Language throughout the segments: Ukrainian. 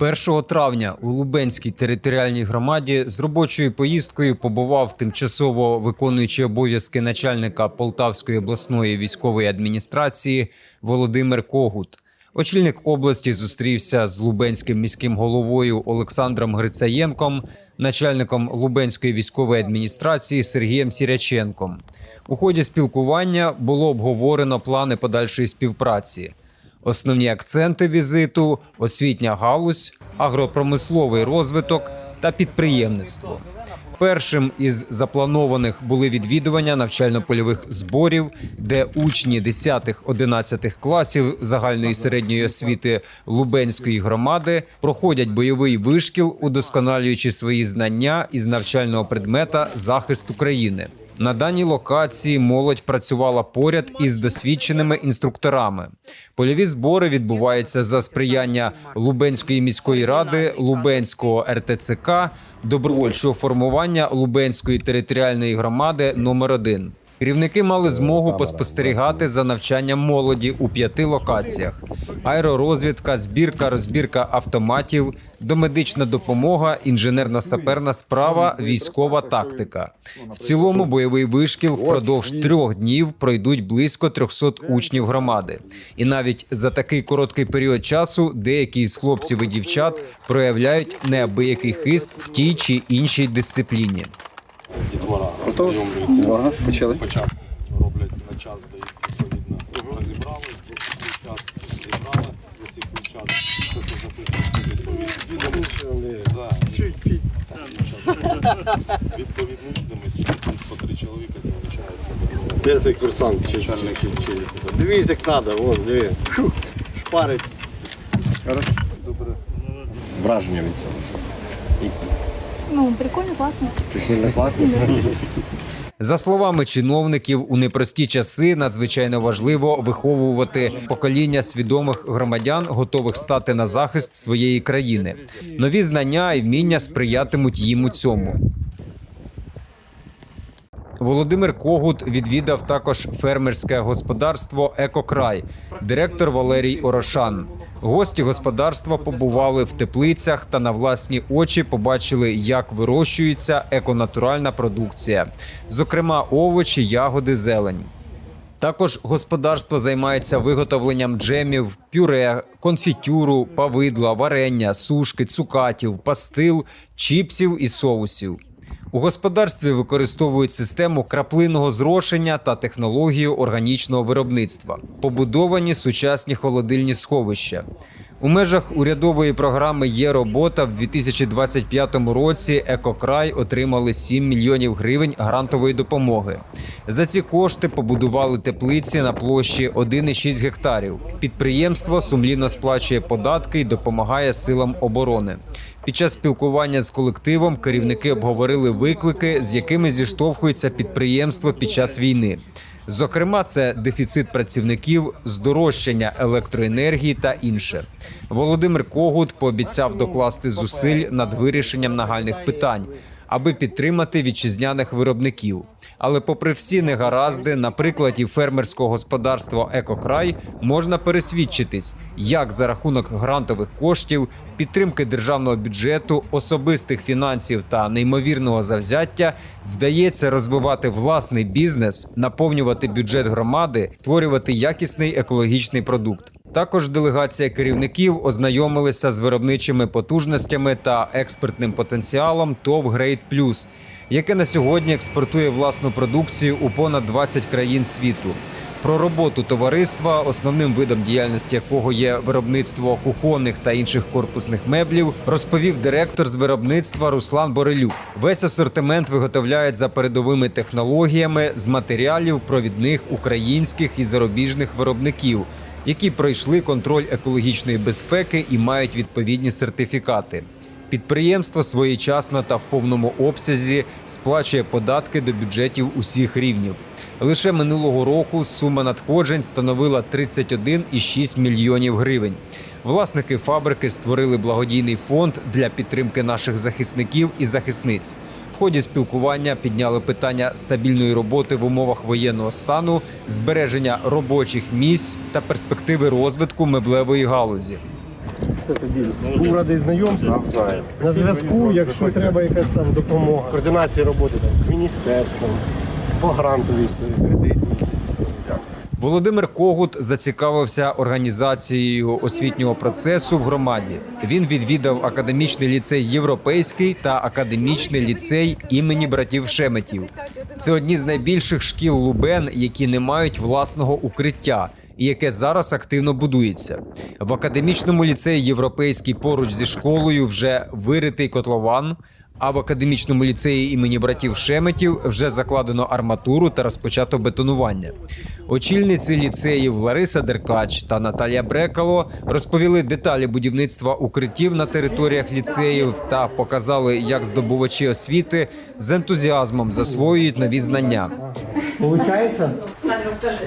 1 травня у Лубенській територіальній громаді з робочою поїздкою побував тимчасово виконуючий обов'язки начальника Полтавської обласної військової адміністрації Володимир Когут. Очільник області зустрівся з Лубенським міським головою Олександром Грицаєнком, начальником Лубенської військової адміністрації Сергієм Сіряченком. У ході спілкування було обговорено плани подальшої співпраці. Основні акценти візиту освітня галузь, агропромисловий розвиток та підприємництво. Першим із запланованих були відвідування навчально-польових зборів, де учні 10-11 класів загальної середньої освіти Лубенської громади проходять бойовий вишкіл, удосконалюючи свої знання із навчального предмета захист України. На даній локації молодь працювала поряд із досвідченими інструкторами. Польові збори відбуваються за сприяння Лубенської міської ради, Лубенського РТЦК, добровольчого формування Лубенської територіальної громади номер 1 Керівники мали змогу поспостерігати за навчанням молоді у п'яти локаціях: аеророзвідка, збірка, розбірка автоматів, домедична допомога, інженерно-саперна справа, військова тактика. В цілому бойовий вишкіл впродовж трьох днів пройдуть близько 300 учнів громади. І навіть за такий короткий період часу деякі з хлопців і дівчат проявляють неабиякий хист в тій чи іншій дисципліні. Дітвора Готов? Ага, почали. спочатку роблять на час, дають відповідно розібрали, засікли час, розібрали, засікли час, все це записується відповідно. Да, Відповідно відомість, по три чоловіка залучаються. Де цей курсант? Чи. Дивись, як треба, вон, диви. Шпарить. Хорошо. Враження від цього. Ну, прикольно, класно. Прикольно, класно. За словами чиновників, у непрості часи надзвичайно важливо виховувати покоління свідомих громадян, готових стати на захист своєї країни. Нові знання і вміння сприятимуть їм у цьому. Володимир Когут відвідав також фермерське господарство Екокрай, директор Валерій Орошан. Гості господарства побували в теплицях та на власні очі побачили, як вирощується еконатуральна продукція, зокрема овочі, ягоди, зелень. Також господарство займається виготовленням джемів, пюре, конфітюру, павидла, варення, сушки, цукатів, пастил, чіпсів і соусів. У господарстві використовують систему краплинного зрошення та технологію органічного виробництва. Побудовані сучасні холодильні сховища. У межах урядової програми є робота в 2025 році. Екокрай отримали 7 мільйонів гривень грантової допомоги. За ці кошти побудували теплиці на площі 1,6 гектарів. Підприємство сумлінно сплачує податки і допомагає силам оборони. Під час спілкування з колективом керівники обговорили виклики, з якими зіштовхується підприємство під час війни. Зокрема, це дефіцит працівників, здорожчання електроенергії та інше. Володимир Когут пообіцяв докласти зусиль над вирішенням нагальних питань, аби підтримати вітчизняних виробників. Але, попри всі негаразди, на прикладі фермерського господарства Екокрай можна пересвідчитись, як за рахунок грантових коштів, підтримки державного бюджету, особистих фінансів та неймовірного завзяття вдається розвивати власний бізнес, наповнювати бюджет громади, створювати якісний екологічний продукт. Також делегація керівників ознайомилися з виробничими потужностями та експертним потенціалом ТОВ Грейд Плюс, яке на сьогодні експортує власну продукцію у понад 20 країн світу. Про роботу товариства, основним видом діяльності якого є виробництво кухонних та інших корпусних меблів, розповів директор з виробництва Руслан Борелюк. Весь асортимент виготовляють за передовими технологіями з матеріалів провідних українських і зарубіжних виробників, які пройшли контроль екологічної безпеки і мають відповідні сертифікати. Підприємство своєчасно та в повному обсязі сплачує податки до бюджетів усіх рівнів. Лише минулого року сума надходжень становила 31,6 мільйонів гривень. Власники фабрики створили благодійний фонд для підтримки наших захисників і захисниць. Ході спілкування підняли питання стабільної роботи в умовах воєнного стану, збереження робочих місць та перспективи розвитку меблевої галузі. все тоді. Був радий знайомства На зв'язку, якщо треба якась там допомога. координація роботи там, з міністерством, по грантовій історії. Володимир Когут зацікавився організацією освітнього процесу в громаді. Він відвідав академічний ліцей Європейський та академічний ліцей імені братів Шеметів. Це одні з найбільших шкіл Лубен, які не мають власного укриття. І яке зараз активно будується в академічному ліцеї європейський поруч зі школою вже виритий котлован. А в академічному ліцеї імені братів Шеметів вже закладено арматуру та розпочато бетонування. Очільниці ліцеїв Лариса Деркач та Наталія Брекало розповіли деталі будівництва укриттів на територіях ліцеїв та показали, як здобувачі освіти з ентузіазмом засвоюють нові знання. Получається? Встань, розкажи.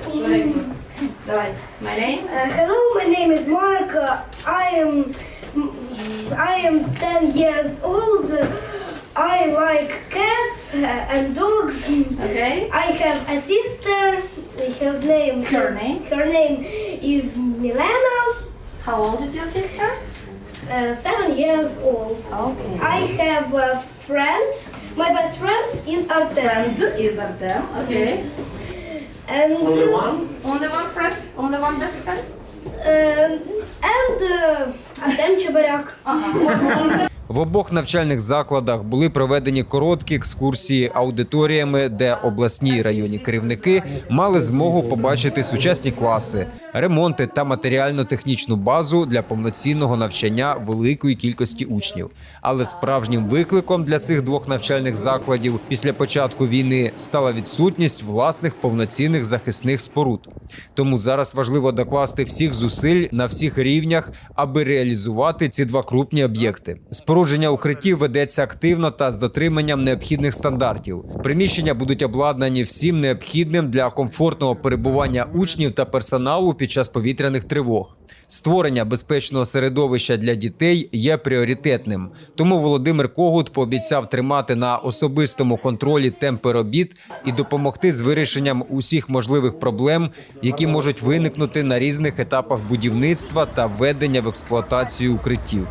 Давай. My name? Uh, hello, my name is Mark. I am I am 10 years old. I like cats and dogs. Okay. I have a sister. Her name. Her name. Her name is Milena. How old is your sister? Uh, seven years old. Okay. I have a friend. My best friend is Artem. Friend is Artem. Okay. And only uh, one. Only one friend. Only one best friend. Um, uh, and Artem Chebaryak. Uh -huh. В обох навчальних закладах були проведені короткі екскурсії аудиторіями, де обласні і районні керівники мали змогу побачити сучасні класи, ремонти та матеріально-технічну базу для повноцінного навчання великої кількості учнів. Але справжнім викликом для цих двох навчальних закладів після початку війни стала відсутність власних повноцінних захисних споруд. Тому зараз важливо докласти всіх зусиль на всіх рівнях, аби реалізувати ці два крупні об'єкти. Спорудження укриттів ведеться активно та з дотриманням необхідних стандартів. Приміщення будуть обладнані всім необхідним для комфортного перебування учнів та персоналу під час повітряних тривог. Створення безпечного середовища для дітей є пріоритетним. Тому Володимир Когут пообіцяв тримати на особистому контролі темпи робіт і допомогти з вирішенням усіх можливих проблем, які можуть виникнути на різних етапах будівництва та введення в експлуатацію укриттів.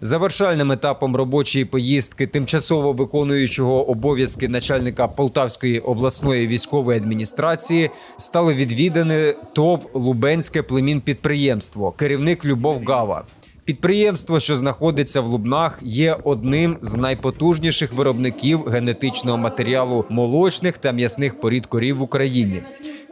Завершальним етапом робочої поїздки тимчасово виконуючого обов'язки начальника Полтавської обласної військової адміністрації стали відвідані ТОВ Лубенське племінпідприємство, керівник Любов Гава. Підприємство, що знаходиться в Лубнах, є одним з найпотужніших виробників генетичного матеріалу молочних та м'ясних порід корів в Україні.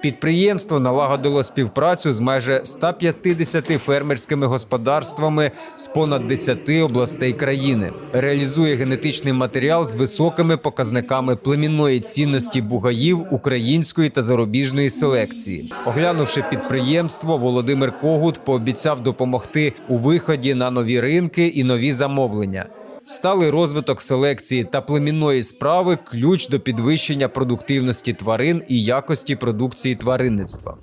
Підприємство налагодило співпрацю з майже 150 фермерськими господарствами з понад 10 областей країни. Реалізує генетичний матеріал з високими показниками племінної цінності бугаїв української та зарубіжної селекції. Оглянувши підприємство, Володимир Когут пообіцяв допомогти у виході на нові ринки і нові замовлення. Сталий розвиток селекції та племінної справи ключ до підвищення продуктивності тварин і якості продукції тваринництва.